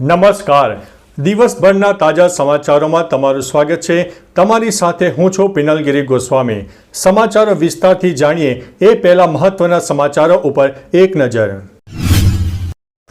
નમસ્કાર. દિવસભરના તાજા સમાચારોમાં તમારું સ્વાગત છે. તમારી સાથે હું છું પિનલગીરી ગોસ્વામી. સમાચારો વિસ્તારથી જાણીએ એ પહેલા મહત્વના સમાચારો ઉપર એક નજર.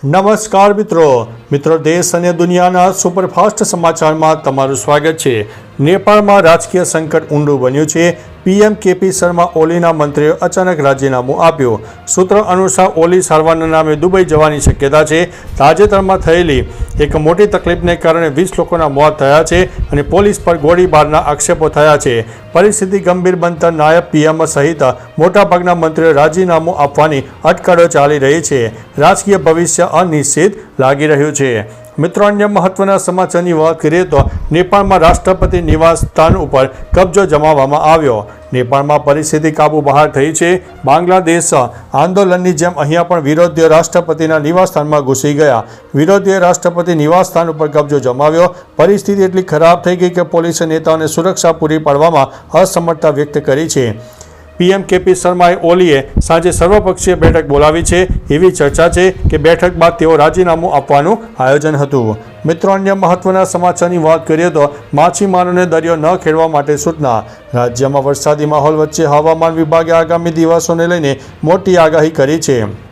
નમસ્કાર મિત્રો. મિત્રો, દેશ અને દુનિયાના સુપરફાસ્ટ સમાચારમાં તમારું સ્વાગત છે. નેપાળમાં રાજકીય સંકટ ઊંડું બન્યું છે. પીએમ કેપી શર્મા ઓલીના મંત્રીએ અચાનક રાજીનામું આપ્યું. સૂત્રો અનુસાર ઓલી સારવારના નામે દુબઈ જવાની શક્યતા છે. તાજેતરમાં થયેલી એક મોટી તકલીફને કારણે વીસ લોકોના મોત થયા છે અને પોલીસ પર ગોળીબારના આક્ષેપો થયા છે. પરિસ્થિતિ ગંભીર બનતા નાયબ પીએમ સહિત મોટાભાગના મંત્રીઓ રાજીનામું આપવાની અટકળો ચાલી રહી છે. રાજકીય ભવિષ્ય અનિશ્ચિત લાગી રહ્યું છે. મિત્રો, અન્ય મહત્વના સમાચારની વાત કરીએ તો નેપાળમાં રાષ્ટ્રપતિ નિવાસ સ્થાન ઉપર કબજો જમાવવામાં આવ્યો. નેપાળમાં પરિસ્થિતિ કાબુ બહાર થઈ છે. બાંગ્લાદેશ આંદોલનની જેમ અહીંયા પણ વિરોધીઓ રાષ્ટ્રપતિના નિવાસસ્થાનમાં ઘૂસી ગયા. વિરોધીઓએ રાષ્ટ્રપતિ નિવાસસ્થાન ઉપર કબજો જમાવ્યો. પરિસ્થિતિ એટલી ખરાબ થઈ ગઈ કે પોલીસે નેતાઓને સુરક્ષા પૂરી પાડવામાં અસમર્થતા વ્યક્ત કરી છે. પીએમ કેપી શર્માએ ઓલીએ સાંજે સર્વપક્ષીય બેઠક બોલાવી છે. એવી ચર્ચા છે કે બેઠક બાદ તેઓ રાજીનામું આપવાનું આયોજન હતું. મિત્રો, અન્ય મહત્વના સમાચારની વાત કરીએ તો માછીમારોને દરિયો ન ખેડવા માટે સૂચના. રાજ્યમાં વરસાદી માહોલ વચ્ચે હવામાન વિભાગે આગામી દિવસોને લઈને મોટી આગાહી કરી છે.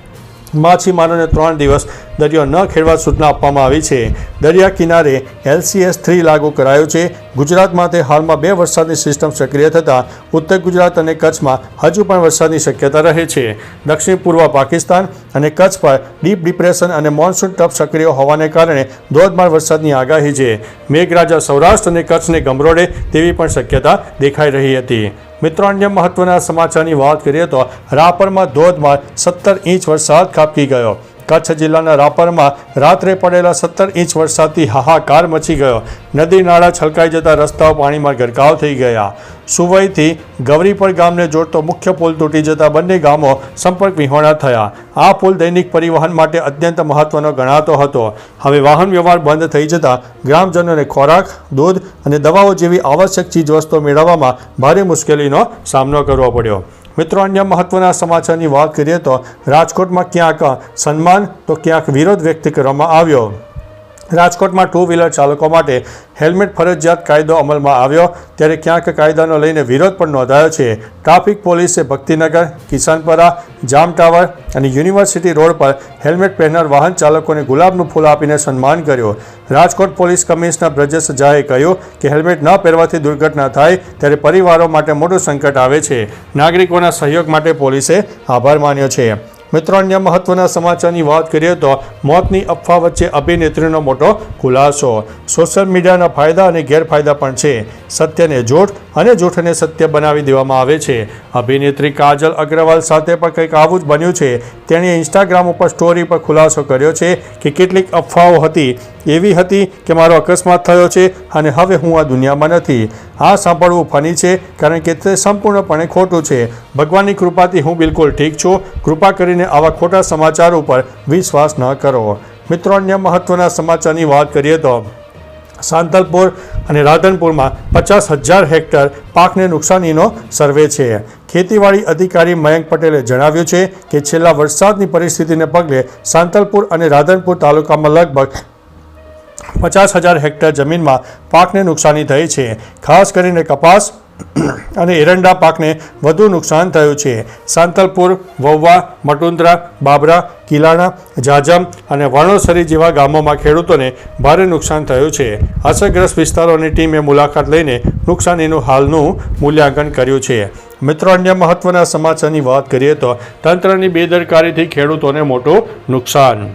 માછીમારોને ત્રણ દિવસ દરિયો ન ખેડવા સૂચના આપવામાં આવી છે. દરિયા કિનારે એલસીએસ થ્રી લાગુ કરાયો છે. ગુજરાતમાં તે હાલમાં બે વરસાદની સિસ્ટમ સક્રિય થતાં ઉત્તર ગુજરાત અને કચ્છમાં હજુ પણ વરસાદની શક્યતા રહે છે. દક્ષિણ પૂર્વ પાકિસ્તાન અને કચ્છ પર ડીપ ડિપ્રેશન અને મોન્સૂન ટપ સક્રિય હોવાને કારણે ધોધમાર વરસાદની આગાહી છે. મેઘરાજા સૌરાષ્ટ્ર અને કચ્છને ગમરોડે તેવી પણ શક્યતા દેખાઈ રહી હતી. મિત્રો અન્ય મહત્વના સમાચારની વાત કરીએ તો રાપરમાં ધોધમાર સત્તર ઇંચ વરસાદ ખાબકી ગયો. કચ્છ જિલ્લાના રાપરમાં રાત્રે પડેલા સત્તર ઇંચ વરસાદથી હાહાકાર મચી ગયો. નદી નાળા છલકાઈ જતા રસ્તાઓ પાણીમાં ગરકાવ થઈ ગયા. સુવઈથી ગૌરીપર ગામને જોડતો મુખ્ય પુલ તૂટી જતા બંને ગામો સંપર્ક વિહોણા થયા. આ પુલ દૈનિક પરિવહન માટે અત્યંત મહત્વનો ગણાતો હતો. હવે વાહન વ્યવહાર બંધ થઈ જતા ગ્રામજનોને ખોરાક, દૂધ અને દવાઓ જેવી આવશ્યક ચીજવસ્તુઓ મેળવવામાં ભારે મુશ્કેલીનો સામનો કરવો પડ્યો. મિત્રો, અન્ય મહત્વના સમાચારની વાત કરીએ તો રાજકોટમાં ક્યાંક સન્માન, તો ક્યાંક વિરોધ વ્યક્ત કરવામાં આવ્યો. રાજકોટમાં ટુ વ્હીલર ચાલકો માટે હેલ્મેટ ફરજિયાત કાયદો અમલમાં આવ્યો. ત્યારે ક્યાંક કાયદાનો લઈને વિરોધ પણ નોંધાયો છે. ટ્રાફિક પોલીસે ભક્તિનગર કિસાનપરા જામ ટાવર અને યુનિવર્સિટી રોડ પર હેલ્મેટ પહેરનાર વાહન ચાલકોને ગુલાબનું ફૂલ આપીને સન્માન કર્યું. રાજકોટ પોલીસ કમિશનર બ્રજેશ ઝાએ કહ્યું કે હેલ્મેટ ન પહેરવાથી દુર્ઘટના થાય ત્યારે પરિવારો માટે મોટું સંકટ આવે છે. નાગરિકોના સહયોગ માટે પોલીસે આભાર માન્યો છે. મિત્રો અન્ય મહત્વના સમાચારની વાત કરીએ તો મોતની અફવા વચ્ચે અભિનેત્રીનો મોટો ખુલાસો. સોશિયલ મીડિયાના ફાયદા અને ગેરફાયદા પણ છે. સત્યને જૂઠ અને જૂઠને સત્ય બનાવી દેવામાં આવે છે. અભિનેત્રી કાજલ અગ્રવાલ સાથે પણ કંઈક આવું જ બન્યું છે. તેણે ઇન્સ્ટાગ્રામ ઉપર સ્ટોરી પર ખુલાસો કર્યો છે કે કેટલીક અફવાઓ હતી. એવી હતી કે મારો અકસ્માત થયો છે અને હવે હું આ દુનિયામાં નથી. આ સાંભળવું ફની છે કારણ કે તે સંપૂર્ણપણે ખોટું છે. ભગવાનની કૃપાથી હું બિલકુલ ઠીક છું. કૃપા કરીને આવા ખોટા સમાચાર ઉપર વિશ્વાસ ન કરો. મિત્રો, અન્ય મહત્વના સમાચારની વાત કરીએ તો સાંતલપુર અને રાધનપુરમાં પચાસ હજાર હેક્ટર પાકને નુકસાનીનો સર્વે છે. ખેતીવાડી અધિકારી મયંક પટેલે જણાવ્યું છે કે છેલ્લા વરસાદની પરિસ્થિતિને પગલે સાંતલપુર અને રાધનપુર તાલુકામાં લગભગ પચાસ હજાર હેક્ટર જમીનમાં પાકને નુકસાની થઈ છે. ખાસ કરીને કપાસ અને એરંડા પાકને વધુ નુકસાન થયું છે. સાંતલપુર વવવા મટુંદ્રા, બાબરા, કિલાણા જાજમ અને વણોસરી જેવા ગામોમાં ખેડૂતોને ભારે નુકસાન થયું છે. અસરગ્રસ્ત વિસ્તારોની ટીમે મુલાકાત લઈને નુકસાનીનું હાલનું મૂલ્યાંકન કર્યું છે. મિત્રો, અન્ય મહત્વના સમાચારની વાત કરીએ તો તંત્રની બેદરકારીથી ખેડૂતોને મોટું નુકસાન.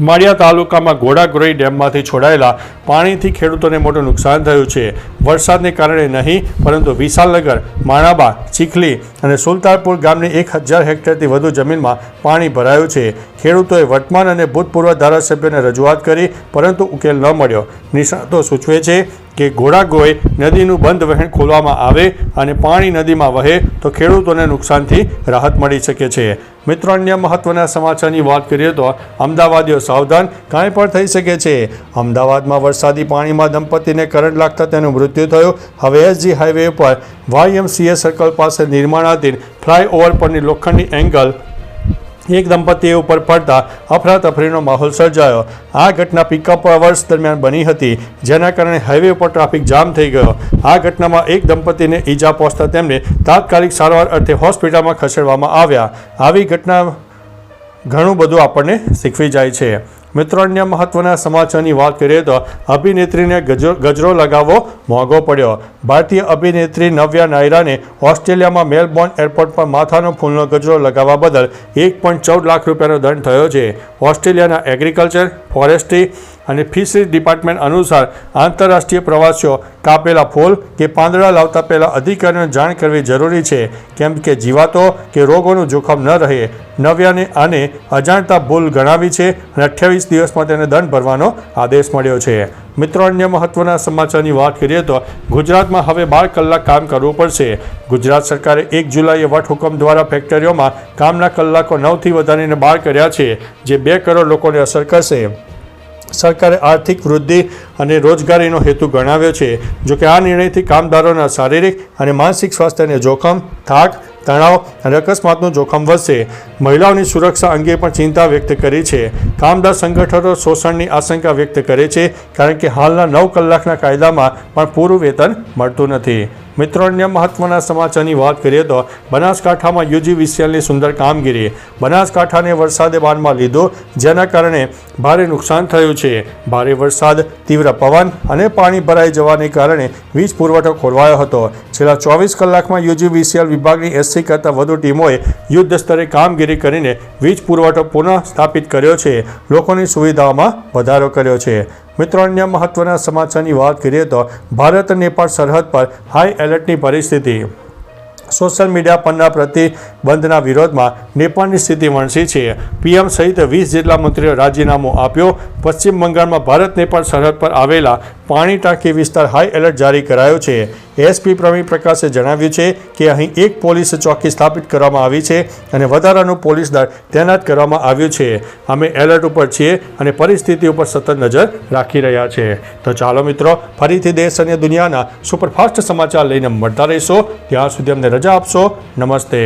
માળિયા તાલુકામાં ઘોડાગોરઈ ડેમમાંથી છોડાયેલા પાણીથી ખેડૂતોને મોટું નુકસાન થયું છે. વરસાદને કારણે નહીં, પરંતુ વિશાલનગર, માણાબા, ચીખલી અને સુલતાનપુર ગામની એક હજાર હેક્ટરથી વધુ જમીનમાં પાણી ભરાયું છે. ખેડૂતોએ વર્તમાન અને ભૂતપૂર્વ ધારાસભ્યોને રજૂઆત કરી, પરંતુ ઉકેલ ન મળ્યો. નિષ્ણાતો સૂચવે છે કે ઘોડાગોય નદીનું બંધ વહેણ ખોલવામાં આવે અને પાણી નદીમાં વહે, તો ખેડૂતોને નુકસાનથી રાહત મળી શકે છે. મિત્રો, અન્ય મહત્વના સમાચારની વાત કરીએ તો અમદાવાદીઓ સાવધાન કાંઈ પણ થઈ શકે છે. અમદાવાદમાં વરસાદી પાણીમાં દંપતીને કરંટ લાગતા તેનું મૃત્યુ થયું. હવે એસજી હાઈવે પર વાયએમસીએ સર્કલ પાસે નિર્માણાધીન ફ્લાયઓવર પરની લોખંડની એંગલ એક દંપતી ઉપર પડતા અફરાતફરીનો માહોલ સર્જાયો. આ ઘટના પિકઅપ વર્ષ દરમિયાન બની હતી, જેના કારણે હાઈવે ઉપર ટ્રાફિક જામ થઈ ગયો. આ ઘટનામાં એક દંપતીને ઈજા પહોંચતા તેમને તાત્કાલિક સારવાર અર્થે હોસ્પિટલમાં ખસેડવામાં આવ્યા. આવી ઘટના ઘણું બધું આપણને શીખવી જાય છે. મિત્રો, અન્ય મહત્વના સમાચારની વાત કરીએ તો અભિનેત્રીને ગજો, ગજરો લગાવવો મોંઘો પડ્યો. ભારતીય અભિનેત્રી નવ્યા નાયરાને ઓસ્ટ્રેલિયામાં મેલબોર્ન એરપોર્ટ પર માથાનો ફૂલનો ગજરો લગાવવા બદલ એક પોઈન્ટ ચૌદ લાખ રૂપિયાનો દંડ થયો છે. ઓસ્ટ્રેલિયાના એગ્રીકલ્ચર ફોરેસ્ટ્રી અને ફિશરીઝ ડિપાર્ટમેન્ટ અનુસાર આંતરરાષ્ટ્રીય પ્રવાસીઓ કાપેલા ફૂલ કે પાંદડા લાવતા પહેલાં અધિકારીઓને જાણ કરવી જરૂરી છે. કેમ કે જીવાતો કે રોગોનું જોખમ ન રહે. નવ્યાને આને અજાણતા ભૂલ ગણાવી છે અને અઠ્યાવીસ દિવસમાં તેને દંડ ભરવાનો આદેશ મળ્યો છે. મિત્રો, અન્ય મહત્વના સમાચારની વાત કરીએ તો ગુજરાતમાં હવે બાર કલાક કામ કરવું પડશે. ગુજરાત સરકારે એક જુલાઈએ વટહુકમ દ્વારા ફેક્ટરીઓમાં કામના કલાકો નવથી વધારીને બાર કર્યા છે, જે બે કરોડ લોકોને અસર કરશે. સરકારે આર્થિક વૃદ્ધિ અને રોજગારીનો હેતુ ગણાવ્યો છે. જોકે આ નિર્ણયથી કામદારોના શારીરિક અને માનસિક સ્વાસ્થ્યને જોખમ, થાક તણાવ અને અકસ્માતનું જોખમ વધશે. મહિલાઓની સુરક્ષા અંગે પણ ચિંતા વ્યક્ત કરી છે. કામદાર સંગઠનો શોષણની આશંકા વ્યક્ત કરે છે, કારણ કે હાલના નવ કલાકના કાયદામાં પણ પૂરું વેતન મળતું નથી. મિત્રો, અન્ય મહત્વના સમાચારની વાત કરીએ તો બનાસકાંઠામાં યુજીવીસીએલની સુંદર કામગીરી. બનાસકાંઠાને વરસાદે બાનમાં લીધો, જેના કારણે ભારે નુકસાન થયું છે. ભારે વરસાદ, તીવ્ર પવન અને પાણી ભરાઈ જવાને કારણે વીજ પુરવઠો ખોરવાયો હતો. છેલ્લા ચોવીસ કલાકમાં યુજીવીસીએલ વિભાગની એસસી કરતાં વધુ ટીમોએ યુદ્ધ સ્તરે કામગીરી કરીને વીજ પુરવઠો પુનઃ સ્થાપિત કર્યો છે. લોકોની સુવિધાઓમાં વધારો કર્યો છે. મિત્રો, અન્ય મહત્વના સમાચારની વાત કરીએ તો ભારત નેપાળ સરહદ પર હાઈ એલર્ટની પરિસ્થિતિ. સોશિયલ મીડિયા પરના પ્રતિબંધના વિરોધમાં નેપાળની સ્થિતિ વણસી છે. પીએમ સહિત વીસ જેટલા મંત્રીઓ રાજીનામું આપ્યો. પશ્ચિમ બંગાળમાં ભારત નેપાળ સરહદ પર આવેલા પાણી ટાંકી વિસ્તાર હાઈ એલર્ટ જારી કરાયો છે. એસપી પ્રવીણ પ્રકાશે જણાવ્યું છે કે અહીં એક પોલીસ ચોકી સ્થાપિત કરવામાં આવી છે અને વધારાનું પોલીસ દળ તૈનાત કરવામાં આવ્યું છે. અમે એલર્ટ ઉપર છીએ અને પરિસ્થિતિ ઉપર સતત નજર રાખી રહ્યા છે. તો ચાલો મિત્રો, ફરીથી દેશ અને દુનિયાના સુપરફાસ્ટ સમાચાર લઈને મળતા રહીશો. ત્યાં સુધી અમને રજા આપશો. નમસ્તે.